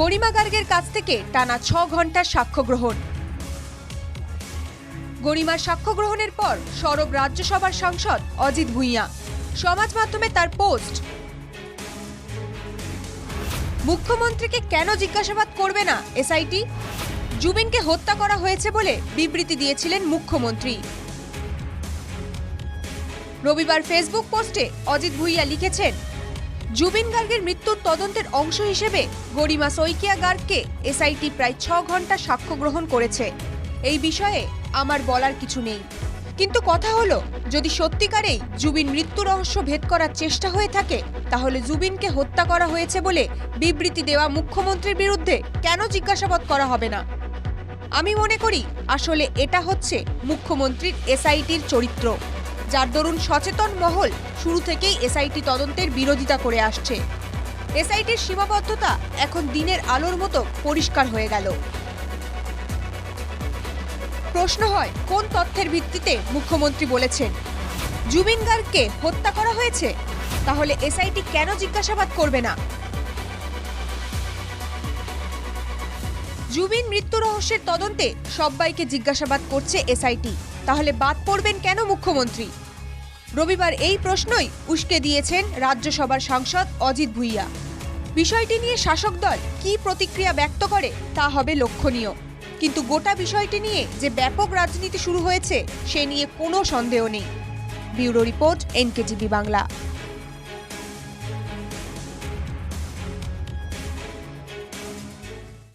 গরিমা গার্গের কাছ থেকে টানা ছ ঘণ্টার সাক্ষ্য গ্রহণ। গরিমার সাক্ষ্য গ্রহণের পর সরব রাজ্যসভার সাংসদ অজিত ভুঁইয়া, সমাজ মাধ্যমে তার পোস্ট। মুখ্যমন্ত্রীকে কেন জিজ্ঞাসাবাদ করবে না এসআইটি? জুবিনকে হত্যা করা হয়েছে বলে বিবৃতি দিয়েছিলেন মুখ্যমন্ত্রী। রবিবার ফেসবুক পোস্টে অজিত ভুইয়া লিখেছেন জুবিন গার্গের মৃত্যুর তদন্তের অংশ হিসেবে গরিমা সৈকিয়া গার্গকে এসআইটি প্রায় ছ ঘণ্টা সাক্ষ্য গ্রহণ করেছে। এই বিষয়ে আমার বলার কিছু নেই। কিন্তু কথা হলো, যদি সত্যিকারেই জুবিন মৃত্যু রহস্য ভেদ করার চেষ্টা হয়ে থাকে, তাহলে জুবিনকে হত্যা করা হয়েছে বলে বিবৃতি দেওয়া মুখ্যমন্ত্রীর বিরুদ্ধে কেন জিজ্ঞাসাবাদ করা হবে না? আমি মনে করি আসলে এটা হচ্ছে মুখ্যমন্ত্রীর এসআইটির চরিত্র। যার দরুন সচেতন মহল শুরু থেকেই এসআইটি তদন্তের বিরোধিতা করে আসছে। এসআইটির সীমাবদ্ধতা এখন দিনের আলোর মতো পরিষ্কার হয়ে গেল। প্রশ্ন হয়, কোন তথ্যের ভিত্তিতে মুখ্যমন্ত্রী বলেছেন? জুবিন গার্গকে হত্যা করা হয়েছে? তাহলে এসআইটি কেন জিজ্ঞাসাবাদ করবে না? জুবিন মৃত্যু রহস্যের তদন্তে সবাইকে জিজ্ঞাসাবাদ করছে এসআইটি তাহলে বাদ পড়বেন কেন মুখ্যমন্ত্রী? রবিবার এই প্রশ্নই উস্কে দিয়েছেন রাজ্যসভার সাংসদ অজিত ভুইয়া। বিষয়টি নিয়ে শাসক দল কি প্রতিক্রিয়া ব্যক্ত করে তা হবে লক্ষণীয়। কিন্তু গোটা বিষয়টি নিয়ে যে ব্যাপক রাজনীতি শুরু হয়েছে, সে নিয়ে কোনো সন্দেহ নেই। Bureau report NKGB Bangla.